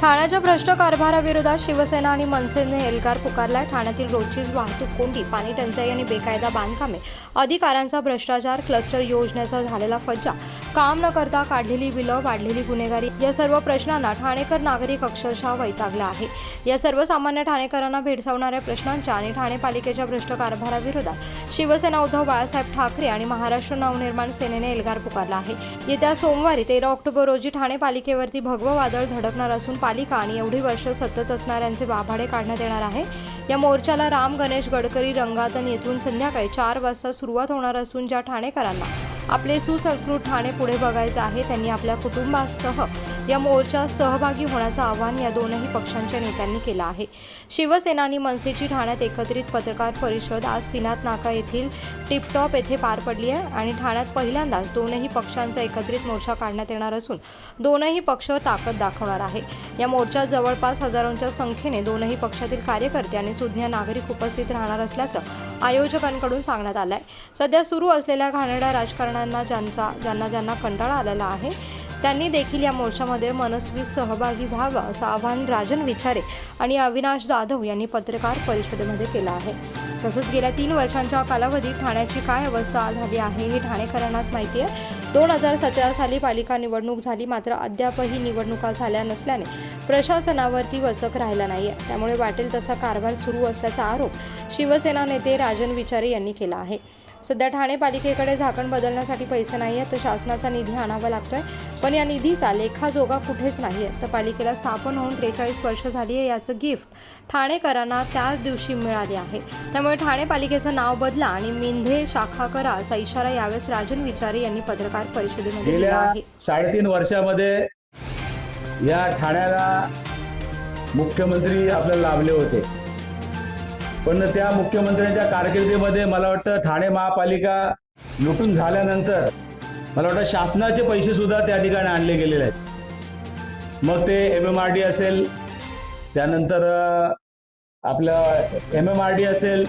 ठाण्याच्या भ्रष्ट कारभाराविरोधात शिवसेना आणि मनसेने एल्गार पुकारलाय. ठाण्यातील रोजची वाहतूक कोंडी पाणी टंचाई आणि बेकायदा बांधकामे. अधिकाऱ्यांचा भ्रष्टाचार क्लस्टर योजनेचा झालेला फज्जा. काम न करता काढलेली बिलं वाढलेली गुन्हेगारी या सर्व प्रश्नांना ठाणेकर नागरिक अक्षरशः वैतागला आहे. या सर्वसामान्य ठाणेकरांना भेडसावणाऱ्या प्रश्नांच्या आणि ठाणे पालिकेच्या भ्रष्ट कारभाराविरोधात शिवसेना उद्धव बाळासाहेब ठाकरे आणि महाराष्ट्र नवनिर्माण सेनेने एल्गार पुकारला आहे. येत्या सोमवारी तेरा ऑक्टोबर रोजी ठाणे पालिकेवरती भगवं वादळ धडकणार असून पालिका आणि एवढी वर्ष सतत असणाऱ्यांचे बाभाडे काढण्यात येणार आहे. या मोर्चाला राम गणेश गडकरी रंगातन येथून संध्याकाळी चार वाजता सुरुवात होणार असून ज्या ठाणेकरांना आपले सुसंस्कृत ठाणे पुढे बघायचं आहे. त्यांनी आपल्या कुटुंबासह या मोर्चात सहभागी होण्याचं आवाहन या दोनही पक्षांच्या नेत्यांनी केलं आहे. शिवसेना आणि मनसेची ठाण्यात एकत्रित पत्रकार परिषद आज सिनात नाका येथील टिपटॉप येथे पार पडली आहे आणि ठाण्यात पहिल्यांदाच दोनही पक्षांचा एकत्रित मोर्चा काढण्यात येणार असून दोनही पक्ष ताकद दाखवणार आहे. या मोर्चात जवळपास हजारोंच्या संख्येने दोनही पक्षातील कार्यकर्ते आणि सुज्ञ नागरिक उपस्थित राहणार असल्याचं आयोजकांकडून सांगण्यात आलं आहे सध्या सुरू असलेल्या घाणेरड्या राजकारणांना ज्यांचा ज्यांना ज्यांना कंटाळा आलेला आहे त्यांनी देखील या मोर्चामध्ये मनस्वी सहभागी व्हावं असं आवाहन राजन विचारे आणि अविनाश जाधव यांनी पत्रकार परिषदेमध्ये केलं आहे. तसंच गेल्या तीन वर्षांच्या कालावधीत ठाण्याची काय अवस्था झाली आहे हे ठाणेकरांनाच माहिती आहे. दोन हजार सतरा साली पालिका निवडणूक झाली. मात्र अद्यापही निवडणुका झाल्या नसल्याने प्रशासनावरती वचक राहिला नाही आहे त्यामुळे वाटेल तसा कारभार सुरू असल्याचा आरोप शिवसेना नेते राजन विचारे यांनी केला आहे. सध्या ठाणे पालिकेकडे झाकण बदलण्यासाठी पैसे नाही आहेत तर शासनाचा निधी आणावा लागतोय. पण या निधीचा लेखाजोगा कुठेच नाही आहे तर पालिकेला स्थापन होऊन त्रेचाळीस वर्ष झाली आहे याचं गिफ्ट ठाणेकरांना त्याच दिवशी मिळाले आहे. त्यामुळे ठाणे पालिकेचं नाव बदला आणि मिंधे शाखा करा असा इशारा यावेळेस राजन विचारे यांनी पत्रकार परिषदेमध्ये दिला आहे. साडेतीन वर्षामध्ये या ठाण्याला मुख्यमंत्री आपल्याला लाभले होते. पण त्या मुख्यमंत्र्यांच्या कारकिर्दीमध्ये मला वाटतं ठाणे महापालिका लुटून झाल्यानंतर मला वाटतं शासनाचे पैसे सुद्धा त्या ठिकाणी आणले गेलेले आहेत. मग ते एम एम आर डी असेल त्यानंतर आपलं एम एम आर डी असेल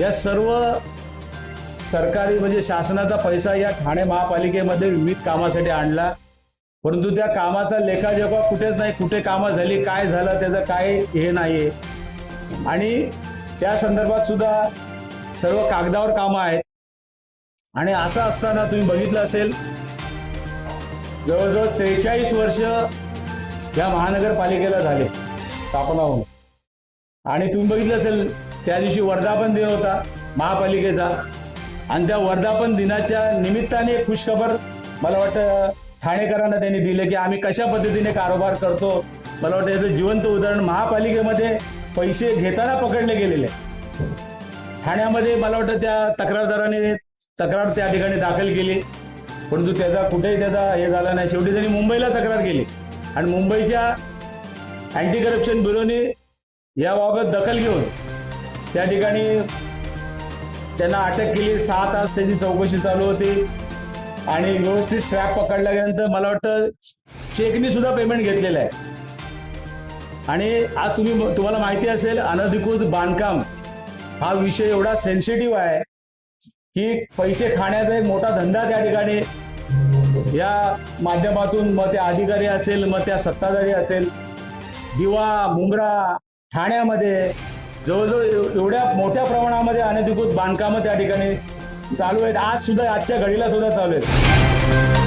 या सर्व सरकारी म्हणजे शासनाचा पैसा या ठाणे महापालिकेमध्ये विविध कामासाठी आणला. परंतु त्या कामाचा लेखाजोखा कुठेच नाही कुठे कामं झाली काय झालं त्याचं काय हे नाहीये. आणि त्या संदर्भात सुद्धा सर्व कागदावर कामं आहेत. आणि असं असताना तुम्ही बघितलं असेल जवळजवळ त्रेचाळीस वर्ष या महानगरपालिकेला झाले स्थापना होऊन आणि तुम्ही बघितलं असेल त्या दिवशी वर्धापन दिन होता महापालिकेचा. आणि त्या वर्धापन दिनाच्या निमित्ताने एक खुशखबर मला वाटतं ठाणेकरांना त्यांनी दिले की आम्ही कशा पद्धतीने कारभार करतो. मला वाटतं याचं जिवंत उदाहरण महापालिकेमध्ये पैसे घेताना पकडले गेलेले. ठाण्यामध्ये मला वाटतं त्या तक्रारदाराने तक्रार त्या ठिकाणी दाखल केली. परंतु त्याचा कुठेही त्याचा हे झाला नाही. शेवटी त्यांनी मुंबईला तक्रार केली. आणि मुंबईच्या अँटी करप्शन ब्युरोने याबाबत दखल घेऊन त्या ठिकाणी त्यांना अटक केली. सहा तास त्यांची चौकशी चालू होती. आणि व्यवस्थित ट्रॅप पकडल्यानंतर मला वाटतं चेकनी सुद्धा पेमेंट घेतलेलं आहे. आणि आज तुम्ही तुम्हाला माहिती असेल अनधिकृत बांधकाम हा विषय एवढा सेन्सिटिव्ह आहे. की पैसे खाण्याचा एक मोठा धंदा त्या ठिकाणी या माध्यमातून मग त्या अधिकारी असेल मग त्या सत्ताधारी असेल. दिवा मुंब्रा ठाण्यामध्ये जवळजवळ एवढ्या मोठ्या प्रमाणामध्ये अनधिकृत बांधकामं त्या ठिकाणी चालू आहेत. आज सुद्धा आजच्या घडीला सुद्धा चालू आहेत.